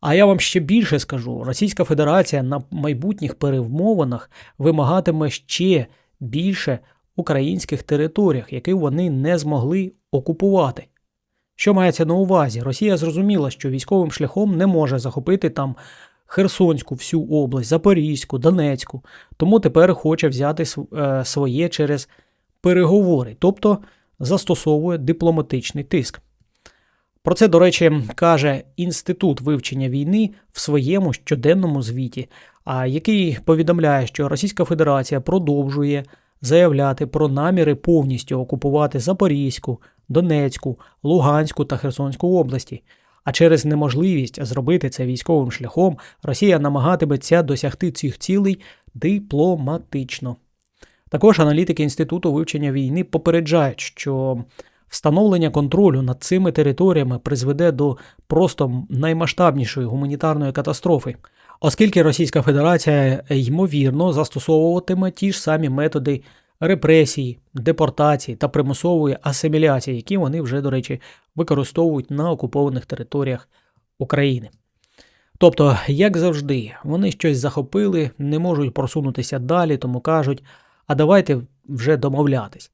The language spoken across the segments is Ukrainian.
А я вам ще більше скажу: Російська Федерація на майбутніх перемовинах вимагатиме ще більше українських територіях, які вони не змогли окупувати. Що мається на увазі? Росія зрозуміла, що військовим шляхом не може захопити там Херсонську всю область, Запорізьку, Донецьку, тому тепер хоче взяти е, своє через переговори, тобто застосовує дипломатичний тиск. Про це, до речі, каже Інститут вивчення війни в своєму щоденному звіті, а який повідомляє, що Російська Федерація продовжує заявляти про наміри повністю окупувати Запорізьку, Донецьку, Луганську та Херсонську області. А через неможливість зробити це військовим шляхом Росія намагатиметься досягти цих цілей дипломатично. Також аналітики Інституту вивчення війни попереджають, що встановлення контролю над цими територіями призведе до просто наймасштабнішої гуманітарної катастрофи, оскільки Російська Федерація ймовірно застосовуватиме ті ж самі методи репресії, депортації та примусової асиміляції, які вони вже, до речі, використовують на окупованих територіях України. Тобто, як завжди, вони щось захопили, не можуть просунутися далі, тому кажуть, а давайте вже домовлятись.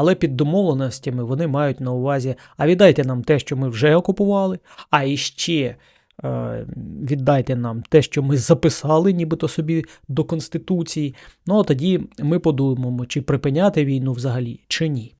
Але під домовленостями вони мають на увазі, а віддайте нам те, що ми вже окупували, а іще е, віддайте нам те, що ми записали, нібито собі до Конституції. Ну а тоді ми подумаємо, чи припиняти війну взагалі, чи ні.